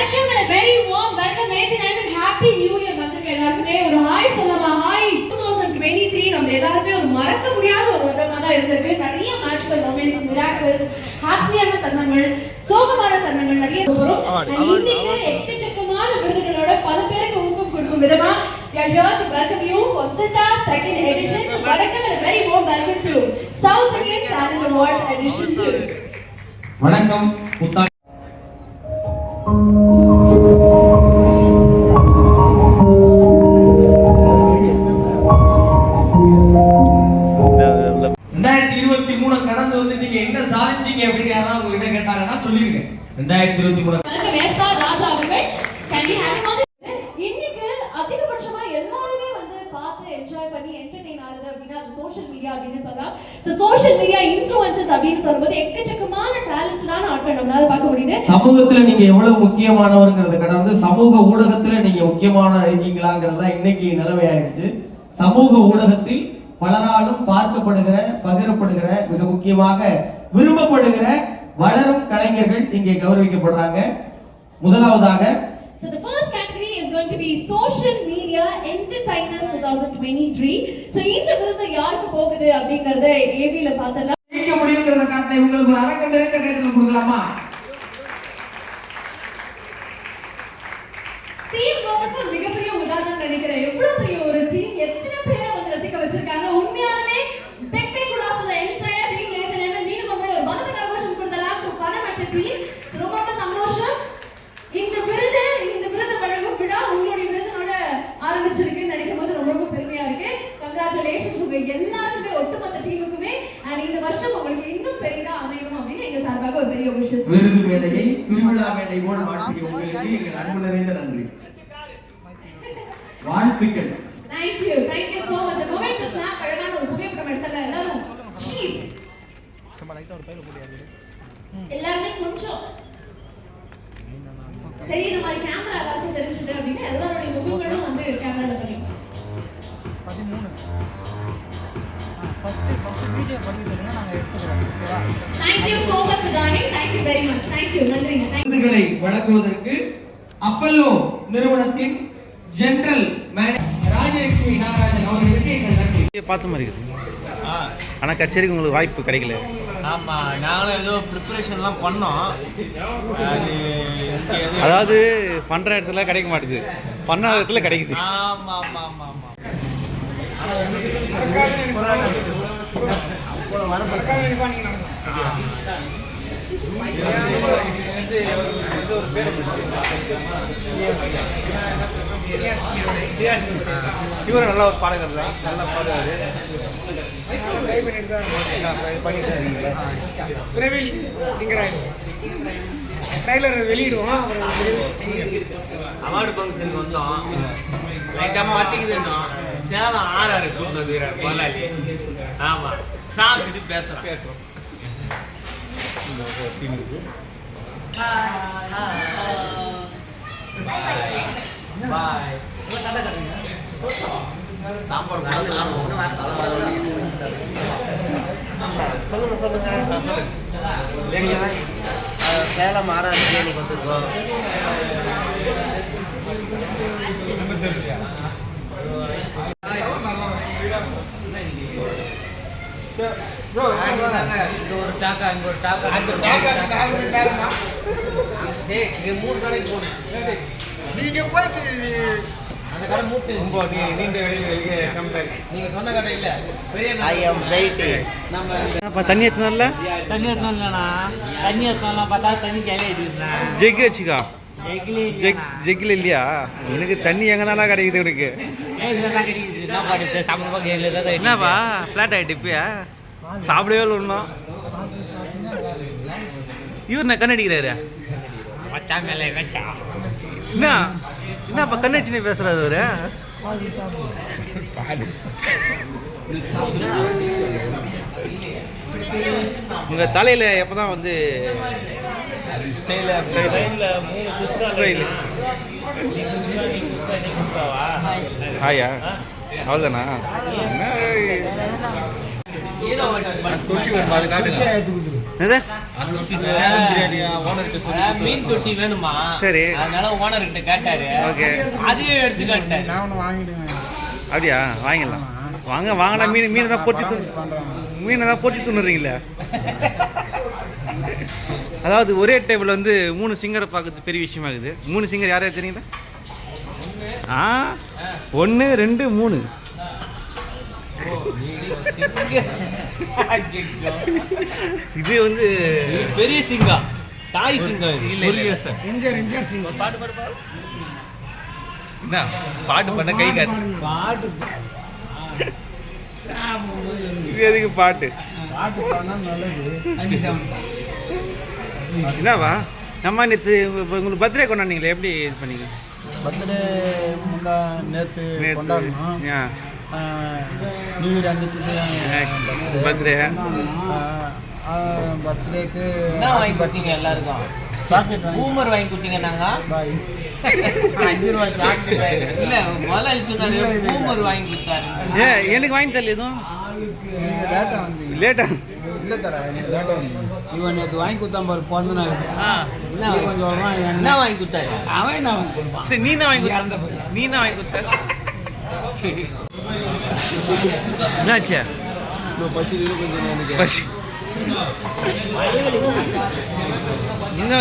And a very warm welcome ladies and gentlemen happy new year வந்திருக்க எல்லாருக்குமே. ஒரு hi சொல்லமா? ஹாய் 2023 நம்ம எல்லாருமே ஒரு மறக்க முடியாத ஒரு வருடமா தான் இருந்திருக்கு. நிறைய மேஜிக்கல் மொமெண்ட்ஸ் மிராக்கிள்ஸ் ஹாப்பியான தருணங்கள் சோகமான தருணங்கள் நிறைய and இன்னைக்கு எக்கச்சக்கமான விருதுகளோட பல பேருக்கு ஊக்கம் கொடுக்கும் விதமா second edition. வணக்கம் to South Indian Talent Awards edition 2 வணக்கம் புத்தாண்டு சாதிச்சீங்க அப்படின்னு யாராவது உங்ககிட்ட கேட்டாங்கன்னா சொல்லிருங்க. ரெண்டாயிரத்தி இருபத்தி மூணு வேசா ராஜா அவர்கள் இன்னைக்கு அதிகபட்சமா எல்லாருமே வந்து பார்த்து என்ஜாய் பண்ணி என்டர்டெயின் ஆகுது அப்படின்னா அது சோஷியல் மீடியா அப்படின்னு சொல்லலாம். ஸோ சோஷியல் மீடியா இன்ஃப்ளூயன்சஸ் அப்படின்னு சொல்லும்போது எக்கச்சக்கமான டேலண்டடான ஆட்கள் நம்மளால பார்க்க முடியுது. சமூகத்துல நீங்க எவ்வளவு முக்கியமானவர்ங்கிறத கடந்து சமூக ஊடகத்துல நீங்க முக்கியமான இருக்கீங்களாங்கிறது இன்னைக்கு நிலைமையாயிருச்சு. சமூக ஊடகத்தில் பலராலும் பார்க்கப்படுகிற பகிரப்படுகிற மிக முக்கியமாக விரும்பப்படுகிற வளரும் கலைஞர்கள் இங்கே கௌரவிக்கப்படுறாங்க. முதலாவதாக So the first category is going to be social media entertainers 2023. So இந்த விருது யாருக்கு போகுது அப்படிங்கறத ஏவில பார்த்தலாம் ஜெயிக்க முடியுங்கிறத காட்டின உங்களுக்கு ஒரு அரக்கண்ட கைத்துல கொடுக்கலாமா? ஒரு பெரிய விஷயம் விருது மேடையை திருவிழா மேடை போல் மாற்றிய உங்களுக்கு எங்கள் அன்பு நிறைந்த நன்றி வாழ்த்துக்கள் Thank you, thank you so much. A moment to snap அழகான ஒரு புகைப்படம் எடுத்தல எல்லாரும். Cheese. எல்லாருமே கொஞ்சம் தெரியுற மாதிரி கேமரா எல்லாருக்கும் தெரிஞ்சுது அப்படின்னு எல்லாருடைய முகங்களும் வந்து கேமரால தெரியும் Thank you so much for joining. Thank you very much. Thank you. நன்றி. Thank you. விருதுகளை வழங்குவதற்கு அப்பல்லோ நிறுவனத்தின் ஜெனரல் மேனேஜர் ராஜலட்சுமி நாகராஜன் அவர்களுக்கு எங்கள் நன்றி பார்த்த மாதிரி இருக்குது ஆனால் கச்சேரிக்கு உங்களுக்கு வாய்ப்பு கிடைக்கல ஆமாம் நாங்களும் ஏதோ ப்ரிப்பரேஷன்லாம் பண்ணோம் அதாவது பண்ணுற இடத்துல கிடைக்க மாட்டேது பண்ணாத இடத்துல கிடைக்குது ஆமாம் ஆமாம் ஆமாம் ஆமாம் இவரும் நல்ல ஒரு பாடகர் தான் நல்லா பாடுவார் பண்ணிட்டு இருக்கீங்களா விரைவில் சிங்கராய் ட்ரைலர் வெளியிடுவோம். அவார்டு ஃபங்க்ஷனுக்கு வந்தோம் லைட்டாக பசிக்குதுன்னோம் சேலம் கூப்பிட்டு வந்துக்கிறார் முதலாளி ஆமாம் சாப்பிட்டுட்டு பேசுகிறோம் பேசுகிறோம் பாய் சாப்பாடு சொல்லுங்க சொல்லுங்க. சொல்லுங்க. அஹ், சேலம் ஆர்ஆர் பிரியாணிக்கு வந்திருக்கோம் ப்ரோ இங்க ஒரு டாக்கா இங்க ஒரு டாக்கா. அந்த டாக்கா நாலு மணி நேரமா டேய் இங்க மூணு கடைக்கு போனேன். நீங்க போயிட்டு அந்த கடை மூட்டு. ரொம்ப நீ நீண்ட வெளியில் வெளியே கம்பேக் நீங்க சொன்ன கடை இல்ல. பெரிய ஐ எம் வெயிட்டிங் நம்ம அப்போ தண்ணி எத்தனால தண்ணி எடுத்தாங்களா தண்ணி எடுத்தாலும் பார்த்தா தண்ணி கேலி அடிக்கிறா ஜெக் வச்சுக்கா. எக்லி ஜெக் ஜெக்கில் இல்லையா? எனக்கு தண்ணி எங்கனால கிடைக்குது உனக்கு? என்னப்பா ஃப்ளாட் ஆகிட்டு இப்பயா? சாப்பிடவே ஒன்றும் இவர் என்ன கண்ணடிக்கிறாரு? வச்சா மேலே வச்சா என்ன? என்னப்பா கண்ணடிச்சுன்னு பேசுறாரு அவரு? உங்க தலையில எப்பதான் வந்து ஸ்டைல? ஸ்டைல் ஹாயா அவ்வளோதானா தொட்டி ஏதோ அது காட்டு மீன் தொட்டி வேணுமா? சரி. அதனால ஓனர் கிட்ட கேட்டாரு. ஓகே. அதையே எடுத்து அப்படியா? வாங்கிடலாம். வாங்க வாங்கலாம் மீன் மீனை தான் பொறிச்சு மீனை தான் பொறிச்சு துண்ணுறீங்களே அதாவது ஒரே டேபிள் வந்து மூணு சிங்கரை பார்க்கறது பெரிய விஷயமா இருக்குது மூணு சிங்கர் யார் யார் தெரியுங்களா? ஆ? ஒன்று ரெண்டு மூணு. இது வந்து பெரிய சிங்கம் தாய் சிங்கம் இது. முருகேசன் எம்ஜிஆர் எம்ஜிஆர் சிங் என்ன? பாட்டு பண்ண கை காட்டு. பாட்டு இது எதுக்கு பாட்டு? பாட்டு பாடினா நல்லது. என்னவா? நம்ம நேற்று உங்களுக்கு பர்த்டே கொண்டாடிங்களே எப்படி இது பண்ணீங்க? பர்த்டே முந்தா நேற்று கொண்டாடணும் நியூ இயர் அன்னைக்கு பர்த்டே. பர்த்டேக்கு என்ன வாங்கி கொடுத்தீங்க எல்லாருக்கும்? சாக்லேட் வாங்கி பூமர் வாங்கி கொடுத்தீங்க நாங்க? பாய். எனக்கு வாங்கி தரல எதுவும்? லேட்டா இல்லை தர வந்து இவன் நேற்று வாங்கி கொடுத்தான் பாரு பிறந்த நாளுக்கு என்ன வாங்கி- கொஞ்சம் வருவான் இவன் என்ன வாங்கி கொடுத்தாரு? அவன் என்ன வாங்கி கொடுப்பான் நீ வாங்கி கொடுத்த. நீ என்ன வாங்கி கொடுத்த? என்னாச்சு என்ன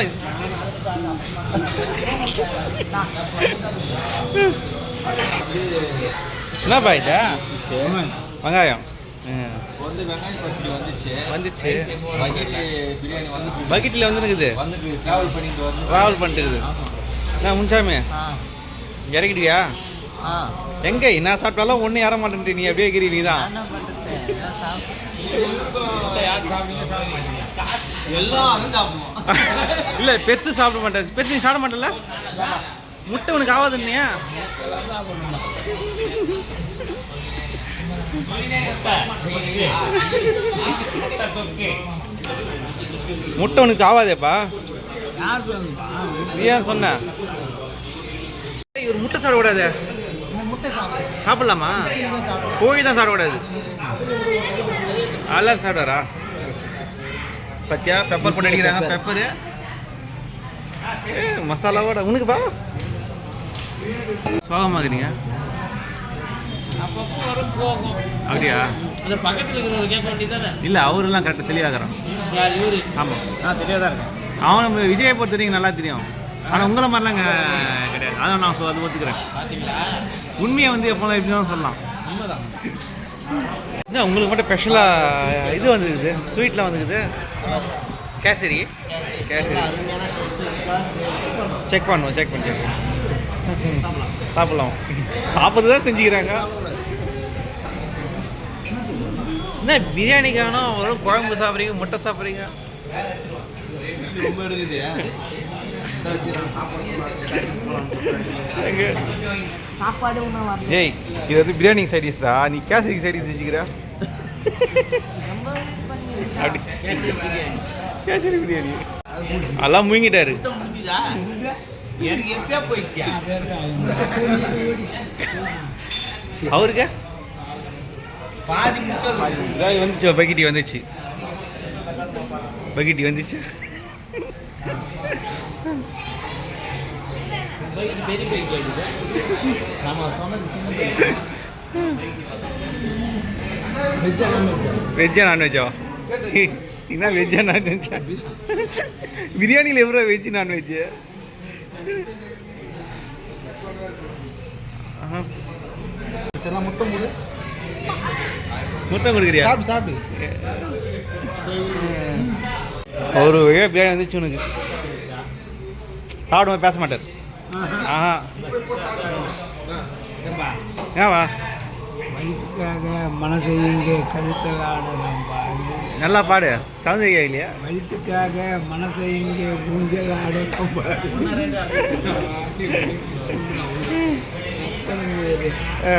என்னப்பா இது வெங்காயம். வந்து வெங்காய பச்சடி வந்துச்சு. வந்துச்சு பக்கெட் பிரியாணி வந்து பக்கெட்டில் வந்துருக்குது. வந்துட்டு டிராவல் பண்ணிட்டு வந்து. ட்ராவல் பண்ணிட்டு இருக்குது. நான் முன்சாமி? இறக்கிட்டியா? எங்க? நான் சாப்பிட்டாலும் ஒன்றும் ஏற மாட்டேன்ட்டு நீ அப்படியே இருக்கிறீ நீ தான். இல்லை பெருசு சாப்பிட மாட்டேன். பெருசு நீ சாப்பிட மாட்டேன்ல முட்டை உனக்கு ஆகாது இல்லையா? முட்டை உனக்கு ஆகாதேப்பா. நீ ஏன் சொன்ன? ஒரு முட்டை சாப்பிடக்கூடாது முட்டை சாப்பிடு சாப்பிடலாமா? கோழி தான் சாப்பிடக்கூடாது. அதெல்லாம் சாப்பிடாரா பத்தியா? பெப்பர் போட்டு அடிக்கிறாங்க. பெப்பரு ஏ மசாலாவோட உனக்கு பா. சோகமாக்குறீங்க அப்படியா? அந்த பக்கத்துல இருக்கிறவங்க கேட்க வேண்டியதானே இல்லை அவரெல்லாம் கரெக்டாக தெளிவாகிறான் ஆமாம் நான் தெரியாதா இருக்கேன் அவன் நம்ம விஜயை பொறுத்த வரைக்கும் நல்லா தெரியும். ஆனால் உங்களை மாதிரிலாம் கிடையாது. அதான் நான் அது ஒத்துக்கிறேன். பாத்தீங்களா? உண்மையை வந்து எப்போ எப்படி தான் சொல்லலாம். உண்மைதான். என்ன உங்களுக்கு மட்டும் ஸ்பெஷலாக இது வந்துருக்குது ஸ்வீட்லாம் வந்துருக்குது. கேசரி. கேசரி. செக் பண்ணுவோம். செக் பண்ணி செக் சாப்பிடலாம். சாப்பிட்றது தான் செஞ்சுக்கிறாங்க. என்ன பிரியாணி காணும் வெறும் குழம்பு சாப்பிட்றீங்க முட்டை சாப்பிட்றீங்க? ரொம்ப சாப்பாடு ஏய் இது வந்து பிரியாணி சைடிஸ்டா நீ கேசரிக்கு சைடிஸ் வச்சுக்கிற? அப்படி. கேசரி பிரியாணி. எப்பயா போயிடுச்சா அவருக்கு? வந்துச்சு பக்கெட்டி வந்துச்சு. பக்கெட்டி வந்துச்சு. பைக் பெரிய பைக் ஆயிடுது நம்ம சொன்னது சின்ன பைக் வெஜ்ஜா நான்வெஜ்ஜா என்ன வெஜ்ஜா நான்வெஜ்ஜா பிரியாணியில் எவ்வளோ வெஜ் நான்வெஜ்ஜு முத்தம் கொடு. மொத்தம் கொடுக்குறியா? சாப்பிடு சாப்பிடு. ஒரு வகையாக பிரியாணி வந்துச்சு உனக்கு. சாப்பிடும்போது பேச மாட்டார். ஏவா வயிற்றுக்காக மனசை இங்கே கழுத்தல் ஆடுறான் பாரு நல்லா பாடு. சௌந்தர்யா இல்லையா? வயிற்றுக்காக மனசை இங்கே ஊஞ்சல் ஆடுறான் பாரு ஆ.